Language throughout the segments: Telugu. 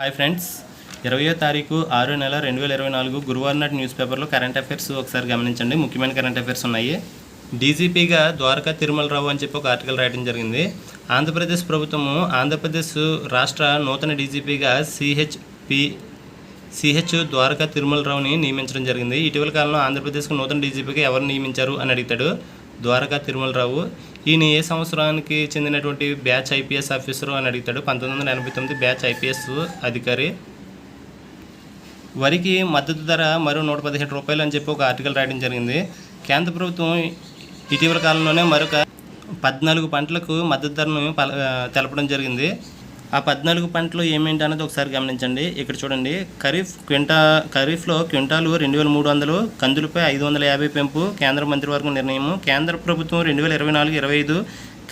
Hi friends. ఇరవయో తారీఖు ఆరో నెల రెండు వేల ఇరవై నాలుగు గురువారం నాటి న్యూస్ పేపర్లో కరెంట్ అఫైర్స్ ఒకసారి గమనించండి. ముఖ్యమైన కరెంట్ అఫైర్స్ ఉన్నాయి. డీజీపీగా ద్వారకా తిరుమలరావు అని చెప్పి ఒక ఆర్టికల్ రాయడం జరిగింది. ఆంధ్రప్రదేశ్ ప్రభుత్వము ఆంధ్రప్రదేశ్ రాష్ట్ర నూతన డీజీపీగా సిహెచ్పి సిహెచ్ ద్వారకా తిరుమలరావుని నియమించడం జరిగింది. ఇటీవల కాలంలో ఆంధ్రప్రదేశ్కు నూతన డీజీపీగా ఎవరు నియమించారు అని అడిగాడు ద్వారకా తిరుమలరావు ఈయన ఏ సంవత్సరానికి చెందినటువంటి బ్యాచ్ ఐపీఎస్ ఆఫీసరు అని అడుగుతాడు. పంతొమ్మిది వందల ఎనభై తొమ్మిది బ్యాచ్ ఐపీఎస్ అధికారి. వరికి మద్దతు ధర మరో నూట పదిహేడు రూపాయలు అని చెప్పి ఒక ఆర్టికల్ రాయడం జరిగింది. కేంద్ర ప్రభుత్వం ఇటీవల కాలంలోనే మరొక పద్నాలుగు పంటలకు మద్దతు ధరను తెలపడం జరిగింది. ఆ పద్నాలుగు పంటలు ఏమేంటి అనేది ఒకసారి గమనించండి. ఇక్కడ చూడండి. ఖరీఫ్ క్వింటా ఖరీఫ్లో క్వింటాలు రెండు వేల మూడు వందలు కందులపై ఐదు వందల యాభై పెంపు కేంద్ర మంత్రివర్గం నిర్ణయం కేంద్ర ప్రభుత్వం రెండు వేల ఇరవై నాలుగు ఇరవై ఐదు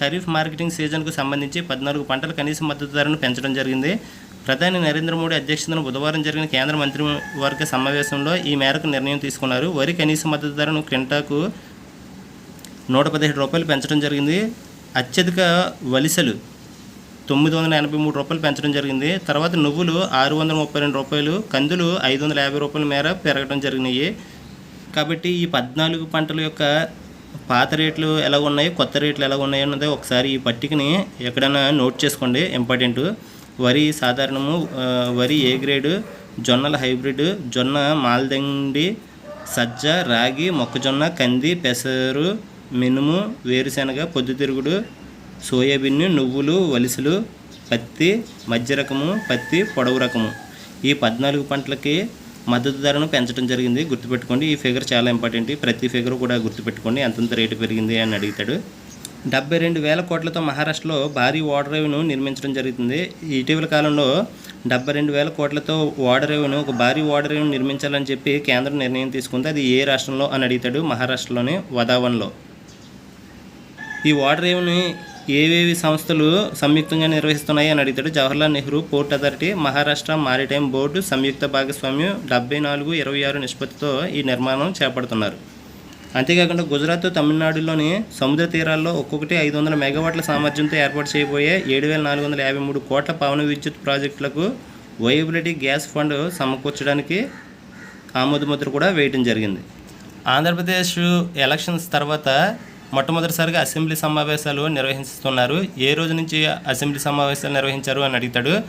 ఖరీఫ్ మార్కెటింగ్ సీజన్కు సంబంధించి పద్నాలుగు పంటల కనీస మద్దతు ధరను పెంచడం జరిగింది. ప్రధాని నరేంద్ర మోడీ అధ్యక్షతన బుధవారం జరిగిన కేంద్ర మంత్రివర్గ సమావేశంలో ఈ మేరకు నిర్ణయం తీసుకున్నారు. వరి కనీస మద్దతు ధరను క్వింటాకు నూట పదిహేడు రూపాయలు పెంచడం జరిగింది. అత్యధిక వలిసలు తొమ్మిది వందల ఎనభై మూడు రూపాయలు పెంచడం జరిగింది. తర్వాత నువ్వులు ఆరు వందల ముప్పై రెండు రూపాయలు కందులు ఐదు వందల యాభై రూపాయల మేర పెరగడం జరిగినాయి. కాబట్టి ఈ పద్నాలుగు పంటల యొక్క పాత రేట్లు ఎలా ఉన్నాయి కొత్త రేట్లు ఎలా ఉన్నాయి అన్నది ఒకసారి ఈ పట్టికని ఎక్కడైనా నోట్ చేసుకోండి. ఇంపార్టెంట్. వరి సాధారణము వరి ఏ గ్రేడు జొన్నల హైబ్రిడ్ జొన్న మాల్దండి సజ్జ రాగి మొక్కజొన్న కంది పెసరు మినుము వేరుశెనగ పొద్దుతిరుగుడు సోయాబీన్ నువ్వులు వలిసలు పత్తి మధ్య రకము పత్తి పొడవు రకము. ఈ పద్నాలుగు పంటలకి మద్దతు ధరను పెంచడం జరిగింది. గుర్తుపెట్టుకోండి ఈ ఫిగర్ చాలా ఇంపార్టెంట్ ప్రతి ఫిగర్ కూడా గుర్తుపెట్టుకోండి ఎంతంత రేటు పెరిగింది అని అడుగుతాడు. డెబ్బై రెండు వేల కోట్లతో మహారాష్ట్రలో భారీ ఓడర్ రేవును నిర్మించడం జరుగుతుంది. ఇటీవల కాలంలో డెబ్బై రెండు వేల కోట్లతో ఓడర్ రేవును ఒక భారీ ఓడర్ రేవును నిర్మించాలని చెప్పి కేంద్రం నిర్ణయం తీసుకుంది. అది ఏ రాష్ట్రంలో అని అడుగుతాడు మహారాష్ట్రలోని వదావన్లో ఈ వాటర్ రేవుని ఏవేవి సంస్థలు సంయుక్తంగా నిర్వహిస్తున్నాయి అని అడుగుతాడు Jawaharlal Nehru port authority Maharashtra maritime board సంయుక్త భాగస్వామ్యం డెబ్బై నాలుగు ఇరవై ఆరు నిష్పత్తితో ఈ నిర్మాణం చేపడుతున్నారు. అంతేకాకుండా గుజరాత్ తమిళనాడులోని సముద్ర తీరాల్లో ఒక్కొక్కటి ఐదు వందల మెగావాట్ల సామర్థ్యంతో ఏర్పాటు చేయబోయే ఏడు వేల నాలుగు వందల యాభై మూడు కోట్ల పవన విద్యుత్ ప్రాజెక్టులకు వయబిలిటీ గ్యాస్ ఫండ్ సమకూర్చడానికి ఆమోదముద్ర కూడా వేయడం జరిగింది. ఆంధ్రప్రదేశ్ ఎలక్షన్స్ తర్వాత మొట్టమొదటిసారిగా అసెంబ్లీ సమావేశాలు నిర్వహిస్తున్నారు. ఏ రోజు నుంచి అసెంబ్లీ సమావేశాలు నిర్వహించారు అని అడుగుతాడు.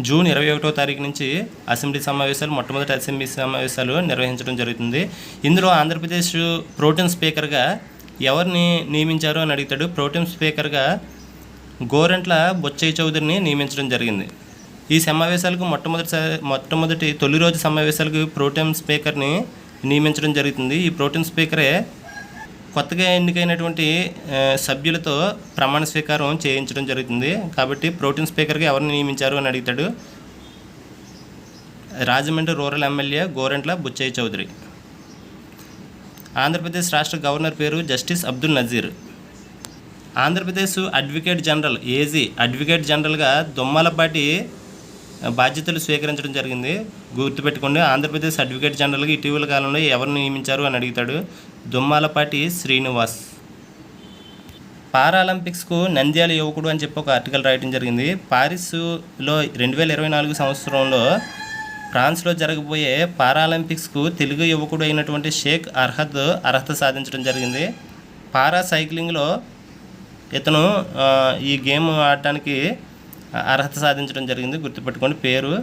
జూన్ ఇరవై ఒకటో తారీఖు నుంచి అసెంబ్లీ సమావేశాలు మొట్టమొదటి అసెంబ్లీ సమావేశాలు నిర్వహించడం జరుగుతుంది. ఇందులో ఆంధ్రప్రదేశ్ ప్రోటెం స్పీకర్గా ఎవరిని నియమించారు అని అడుగుతాడు. ప్రోటీన్ స్పీకర్గా గోరంట్ల బొచ్చయ్య చౌదరిని నియమించడం జరిగింది. ఈ సమావేశాలకు మొట్టమొదటి మొట్టమొదటి తొలి రోజు సమావేశాలకు ప్రోటీన్ స్పీకర్ని నియమించడం జరుగుతుంది. ఈ ప్రోటీన్ స్పీకరే కొత్తగా ఎన్నికైనటువంటి సభ్యులతో ప్రమాణ స్వీకారం చేయించడం జరుగుతుంది. కాబట్టి ప్రోటీన్ స్పీకర్గా ఎవరిని నియమించారు అని అడుగుతాడు రాజమండ్రి రూరల్ ఎమ్మెల్యే గోరంట్ల బుచ్చయ్య చౌదరి. ఆంధ్రప్రదేశ్ రాష్ట్ర గవర్నర్ పేరు justice Abdul Nazeer. Andhra Pradesh advocate general AG advocate జనరల్గా దుమ్మలపాటి బాధ్యతలు స్వీకరించడం జరిగింది. గుర్తుపెట్టుకోండి ఆంధ్రప్రదేశ్ అడ్వకేట్ జనరల్గా ఇటీవల కాలంలో ఎవరిని నియమించారు అని అడుగుతాడు దుమ్మాలపాటి శ్రీనివాస్. పారాలింపిక్స్కు నంద్యాల యువకుడు అని చెప్పి ఒక ఆర్టికల్ రాయడం జరిగింది. పారిస్లో రెండు వేల ఇరవై నాలుగు సంవత్సరంలో ఫ్రాన్స్లో జరగబోయే పారాలింపిక్స్కు తెలుగు యువకుడు అయినటువంటి షేక్ అర్హద్ అర్హత సాధించడం జరిగింది. పారా సైక్లింగ్లో ఇతను ఈ గేమ్ ఆడటానికి అర్హత సాధించడం జరిగింది. గుర్తుపెట్టుకోండి పేరు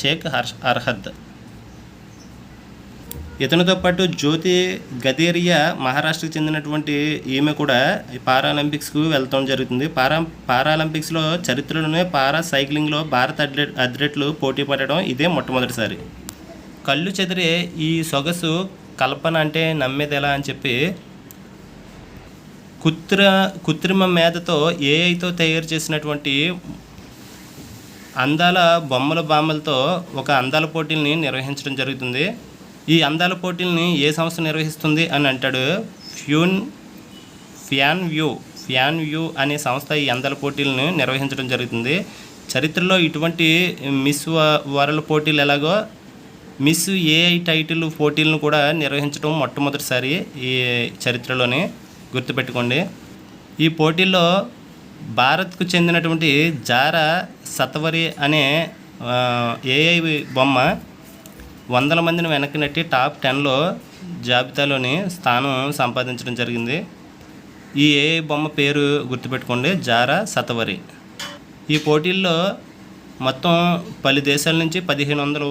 షేక్ హర్ష్ అర్హద్. ఇతనితో పాటు జ్యోతి గదేరియా మహారాష్ట్రకు చెందినటువంటి ఈమె కూడా ఈ పారాలింపిక్స్కు వెళ్తాం జరుగుతుంది. పారా పారాలింపిక్స్లో చరిత్రలోనే పారా సైక్లింగ్లో భారత అథ్లెట్ అథ్లెట్లు పోటీ పడడం ఇదే మొట్టమొదటిసారి. కళ్ళు చెదిరే ఈ సొగసు కల్పన అంటే నమ్మేది ఎలా అని చెప్పి కృత్ర కృత్రిమ మేధతో ఏఐతో తయారు చేసినటువంటి అందాల బొమ్మల బామ్మలతో ఒక అందాల పోటీల్ని నిర్వహించడం జరుగుతుంది. ఈ అందాల పోటీల్ని ఏ సంస్థ నిర్వహిస్తుంది అని అంటాడు? ఫ్యూన్ ఫ్యాన్ వ్యూ ఫ్యాన్ వ్యూ అనే సంస్థ ఈ అందాల పోటీలను నిర్వహించడం జరుగుతుంది. చరిత్రలో ఇటువంటి మిస్ వరల్డ్ పోటీలు ఎలాగో మిస్ ఏఐ టైటిల్ పోటీలను కూడా నిర్వహించడం మొట్టమొదటిసారి ఈ చరిత్రలోనే గుర్తుపెట్టుకోండి. ఈ పోటీల్లో భారత్కు చెందినటువంటి జారా సతవరి అనే ఏఐ బొమ్మ వందల మందిని వెనక్కి నెట్టి టాప్ టెన్లో జాబితాలోని స్థానం సంపాదించడం జరిగింది. ఈ ఏఐ బొమ్మ పేరు గుర్తుపెట్టుకోండి. జారా సతవరి. ఈ పోటీల్లో మొత్తం పలు దేశాల నుంచి పదిహేను వందల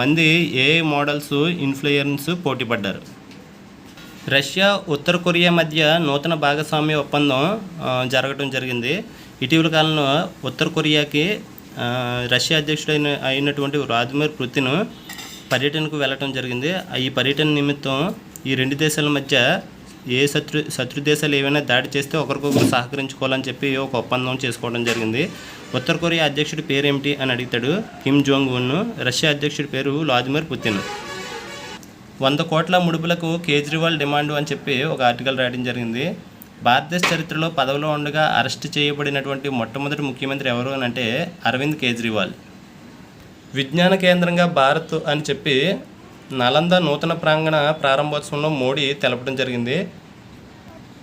మంది ఏఐ మోడల్స్ ఇన్ఫ్లుయెన్స్ పోటీ పడ్డారు. రష్యా ఉత్తర కొరియా మధ్య నూతన భాగస్వామ్య ఒప్పందం జరగడం జరిగింది. ఇటీవల కాలంలో ఉత్తర కొరియాకి రష్యా అధ్యక్షుడైన అయినటువంటి వ్లాదిమిర్ పుతిన్ పర్యటనకు వెళ్ళటం జరిగింది. ఈ పర్యటన నిమిత్తం ఈ రెండు దేశాల మధ్య ఏ శత్రు శత్రు దేశాలు ఏవైనా దాడి చేస్తే ఒకరికొకరు సహకరించుకోవాలని చెప్పి ఒక ఒప్పందం చేసుకోవడం జరిగింది. ఉత్తర కొరియా అధ్యక్షుడి పేరు ఏమిటి అని అడుగుతాడు కిమ్ జోంగ్ ఉన్ రష్యా అధ్యక్షుడి పేరు వ్లాదిమిర్ పుతిన్. వంద కోట్ల ముడుపులకు కేజ్రీవాల్ డిమాండ్ అని చెప్పి ఒక ఆర్టికల్ రాయడం జరిగింది. భారతదేశ చరిత్రలో పదవిలో ఉండగా అరెస్ట్ చేయబడినటువంటి మొట్టమొదటి ముఖ్యమంత్రి ఎవరు అని అంటే అరవింద్ కేజ్రీవాల్. విజ్ఞాన కేంద్రంగా భారత్ అని చెప్పి నలంద నూతన ప్రాంగణ ప్రారంభోత్సవంలో మోడీ తెలపడం జరిగింది.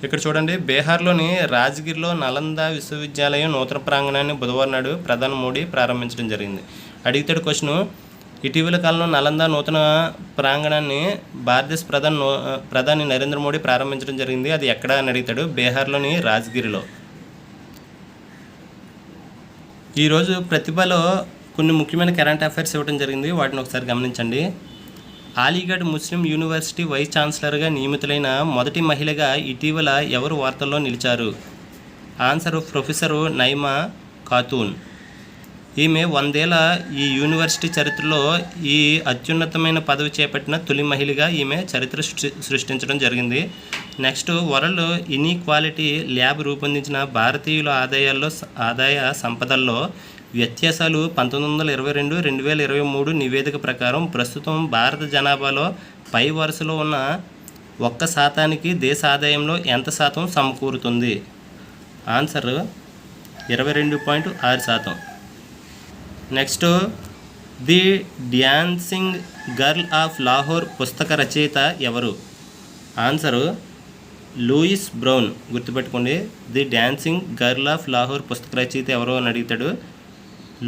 ఇక్కడ చూడండి బీహార్లోని రాజగిరిలో నలంద విశ్వవిద్యాలయం నూతన ప్రాంగణాన్ని బుధవారం నాడు ప్రధాని మోడీ ప్రారంభించడం జరిగింది. అడిగితేడు క్వశ్చన్ ఇటీవల కాలంలో నలంద నూతన ప్రాంగణాన్ని భారతదేశ ప్రధాని ప్రధాని నరేంద్ర మోడీ ప్రారంభించడం జరిగింది. అది ఎక్కడ అని అడుగుతాడు బీహార్లోని రాజగిరిలో. ఈరోజు ప్రతిభలో కొన్ని ముఖ్యమైన కరెంట్ అఫైర్స్ ఇవ్వడం జరిగింది. వాటిని ఒకసారి గమనించండి. అలీగఢ్ ముస్లిం యూనివర్సిటీ వైస్ ఛాన్సలర్గా నియమితులైన మొదటి మహిళగా ఇటీవల ఎవరు వార్తల్లో నిలిచారు? Answer professor Naima Khatoon. ఈమె వందేళ్ళ ఈ యూనివర్సిటీ చరిత్రలో ఈ అత్యున్నతమైన పదవి చేపట్టిన తొలి మహిళగా ఈమె చరిత్ర సృష్టించడం జరిగింది. నెక్స్ట్ వరల్డ్ ఇన్ఈక్వాలిటీ ల్యాబ్ రూపొందించిన భారతీయుల ఆదాయాల్లో ఆదాయ సంపదల్లో వ్యత్యాసాలు పంతొమ్మిది వందల ఇరవై రెండు రెండు వేల ఇరవై మూడు నివేదిక ప్రకారం ప్రస్తుతం భారత జనాభాలో పై వరుసలో ఉన్న ఒక్క శాతానికి దేశ ఆదాయంలో ఎంత శాతం సమకూరుతుంది? ఆన్సర్ ఇరవై రెండు పాయింట్ ఆరు శాతం. Next the dancing girl of Lahore పుస్తక రచయిత ఎవరు? Answer Louise Brown. గుర్తుపెట్టుకోండి the dancing girl of Lahore పుస్తక రచయిత ఎవరు అని అడుగుతాడు?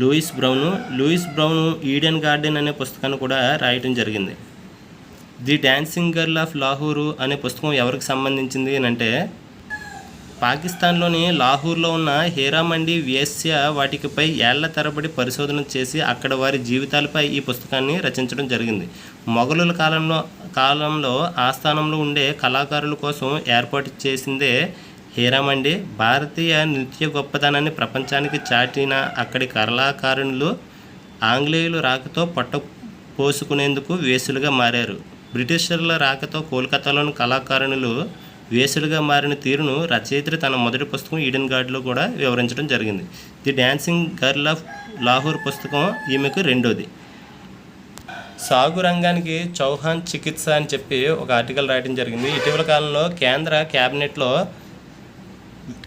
Louise Brown Louise Brown Eden Garden అనే పుస్తకాన్ని కూడా రాయటం జరిగింది. The dancing girl of Lahore అనే పుస్తకం ఎవరికి సంబంధించింది అంటే పాకిస్తాన్లోని లాహూర్లో ఉన్న హీరామండి వేశ్య వాటికిపై ఏళ్ళ తరబడి పరిశోధన చేసి అక్కడ వారి జీవితాలపై ఈ పుస్తకాన్ని రచించడం జరిగింది. మొఘలుల కాలంలో కాలంలో ఆస్థానంలో ఉండే కళాకారుల కోసం ఏర్పాటు చేసిందే హీరామండి భారతీయ నృత్య గొప్పతనాన్ని ప్రపంచానికి చాటిన అక్కడి కళాకారులు ఆంగ్లేయులు రాకతో పొట్ట పోసుకునేందుకు వేసులుగా మారారు. బ్రిటిషర్ల రాకతో కోల్కతాలోని కళాకారులు వేసులుగా మారిన తీరును రచయిత్రి తన మొదటి పుస్తకం ఈడెన్ గార్డ్లో కూడా వివరించడం జరిగింది. The dancing girl of Lahore పుస్తకం ఈమెకు రెండోది. సాగు రంగానికి చౌహాన్ చికిత్స అని చెప్పి ఒక ఆర్టికల్ రాయడం జరిగింది. ఇటీవల కాలంలో కేంద్ర క్యాబినెట్లో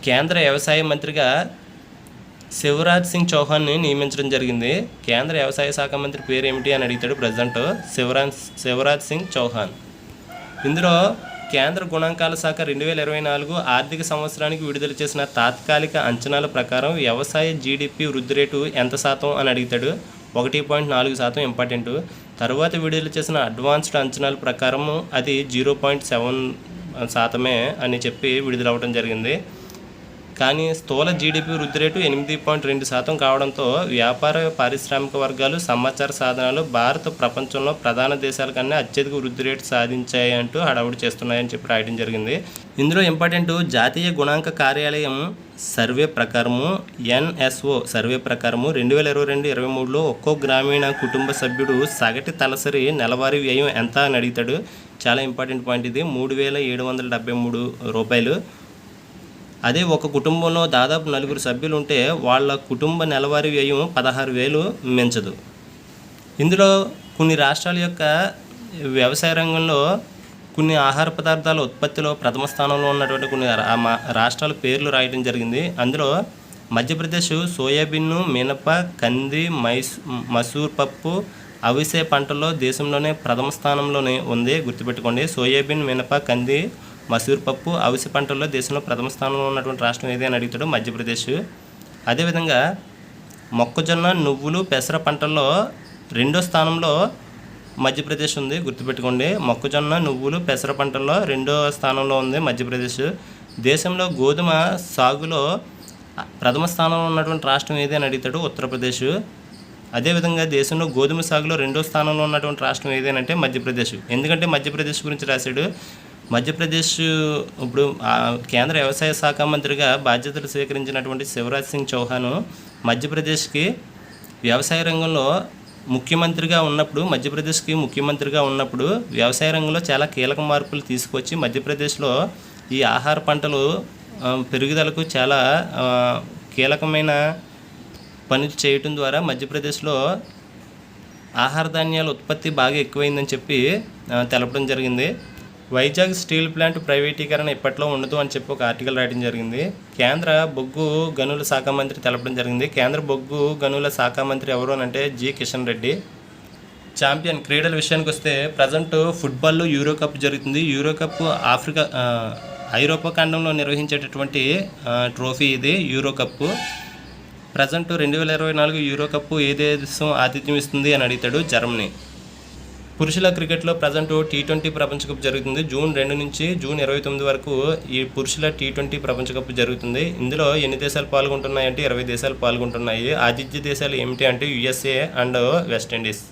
కేంద్ర వ్యవసాయ మంత్రిగా శివరాజ్ సింగ్ చౌహాన్ని నియమించడం జరిగింది. కేంద్ర వ్యవసాయ శాఖ మంత్రి పేరు ఏమిటి అని అడిగితాడు ప్రజెంట్ శివరాజ్ శివరాజ్ సింగ్ చౌహాన్. ఇందులో కేంద్ర గుణాంకాల శాఖ రెండు వేల ఇరవై నాలుగు ఆర్థిక సంవత్సరానికి విడుదల చేసిన తాత్కాలిక అంచనాల ప్రకారం వ్యవసాయ జీడిపి వృద్ధి రేటు ఎంత శాతం అని అడుగుతాడు. ఒకటి పాయింట్ నాలుగు శాతం ఇంపార్టెంట్. తర్వాత విడుదల చేసిన అడ్వాన్స్డ్ అంచనాల ప్రకారం అది జీరో పాయింట్ సెవెన్ శాతమే అని చెప్పి విడుదలవ్వడం జరిగింది. కానీ స్థూల జీడిపి వృద్ధి రేటు ఎనిమిది పాయింట్ రెండు శాతం కావడంతో వ్యాపార పారిశ్రామిక వర్గాలు సమాచార సాధనాలు భారత ప్రపంచంలో ప్రధాన దేశాల కన్నా అత్యధిక వృద్ధి రేటు సాధించాయి అంటూ హడావుడి చేస్తున్నాయని చెప్పి రాయడం జరిగింది. ఇందులో ఇంపార్టెంట్ జాతీయ గుణాంక కార్యాలయం సర్వే ప్రకారము ఎన్ఎస్ఓ సర్వే ప్రకారము రెండు వేల ఇరవై రెండు ఇరవై మూడులో ఒక్కో గ్రామీణ కుటుంబ సభ్యుడు సగటు తలసరి నెలవారీ వ్యయం ఎంత అని అడుగుతాడు. చాలా ఇంపార్టెంట్ పాయింట్ ఇది. మూడు వేల ఏడు వందల డెబ్బై మూడు రూపాయలు. అదే ఒక కుటుంబంలో దాదాపు నలుగురు సభ్యులు ఉంటే వాళ్ళ కుటుంబ నెలవారీ వ్యయం పదహారు వేలు మించదు. ఇందులో కొన్ని రాష్ట్రాల యొక్క వ్యవసాయ రంగంలో కొన్ని ఆహార పదార్థాల ఉత్పత్తిలో ప్రథమ స్థానంలో ఉన్నటువంటి కొన్ని రా- మా- రాష్ట్రాల పేర్లు రాయడం జరిగింది. అందులో మధ్యప్రదేశ్ సోయాబీన్ మినప కంది మైస్ మసూర్ పప్పు అవిసే పంటల్లో దేశంలోనే ప్రథమ స్థానంలోనే ఉంది గుర్తుపెట్టుకోండి. సోయాబీన్ మినప కంది మసూర్ పప్పు అవిసె పంటల్లో దేశంలో ప్రథమ స్థానంలో ఉన్నటువంటి రాష్ట్రం ఏది అని అడుగుతాడు మధ్యప్రదేశ్. అదేవిధంగా మొక్కజొన్న నువ్వులు పెసర పంటల్లో రెండో స్థానంలో మధ్యప్రదేశ్ ఉంది గుర్తుపెట్టుకోండి. మొక్కజొన్న నువ్వులు పెసర పంటల్లో రెండో స్థానంలో ఉంది మధ్యప్రదేశ్. దేశంలో గోధుమ సాగులో ప్రథమ స్థానంలో ఉన్నటువంటి రాష్ట్రం ఏది అని అడుగుతాడు ఉత్తరప్రదేశ్. అదేవిధంగా దేశంలో గోధుమ సాగులో రెండో స్థానంలో ఉన్నటువంటి రాష్ట్రం ఏదేనంటే మధ్యప్రదేశ్. ఎందుకంటే మధ్యప్రదేశ్ గురించి రాశాడు మధ్యప్రదేశ్ ఇప్పుడు కేంద్ర వ్యవసాయ శాఖ మంత్రిగా బాధ్యతలు స్వీకరించినటువంటి శివరాజ్ సింగ్ చౌహాన్ మధ్యప్రదేశ్కి వ్యవసాయ రంగంలో ముఖ్యమంత్రిగా ఉన్నప్పుడు మధ్యప్రదేశ్కి ముఖ్యమంత్రిగా ఉన్నప్పుడు వ్యవసాయ రంగంలో చాలా కీలక మార్పులు తీసుకొచ్చి మధ్యప్రదేశ్లో ఈ ఆహార పంటలు పెరుగుదలకు చాలా కీలకమైన పనులు చేయటం ద్వారా మధ్యప్రదేశ్లో ఆహార ధాన్యాల ఉత్పత్తి బాగా ఎక్కువైందని చెప్పి తెలపడం జరిగింది. వైజాగ్ స్టీల్ ప్లాంట్ ప్రైవేటీకరణ ఇప్పట్లో ఉండదు అని చెప్పి ఒక ఆర్టికల్ రాయడం జరిగింది. కేంద్ర బొగ్గు గనుల శాఖ మంత్రి తెలపడం జరిగింది. కేంద్ర బొగ్గు గనుల శాఖ మంత్రి ఎవరు అని అంటే జి కిషన్ రెడ్డి. ఛాంపియన్ క్రీడల విషయానికి వస్తే ప్రజెంట్ ఫుట్బాల్లో యూరో కప్ జరుగుతుంది. యూరో కప్ ఆఫ్రికా ఐరోపా ఖండంలో నిర్వహించేటటువంటి ట్రోఫీ ఇది యూరో కప్ ప్రజెంట్ రెండు వేల ఇరవై నాలుగు యూరో కప్ ఏ దేశం ఆతిథ్యం ఇస్తుంది అని అడుగుతాడు జర్మనీ. పురుషుల క్రికెట్లో ప్రజెంట్ టీ ట్వంటీ ప్రపంచ కప్ జరుగుతుంది. జూన్ రెండు నుంచి జూన్ ఇరవై తొమ్మిది వరకు ఈ పురుషుల టీ ట్వంటీ ప్రపంచ కప్ జరుగుతుంది. ఇందులో ఎన్ని దేశాలు పాల్గొంటున్నాయి అంటే ఇరవై దేశాలు పాల్గొంటున్నాయి. ఆతిథ్య దేశాలు ఏమిటి అంటే యుఎస్ఏ అండ్ వెస్టిండీస్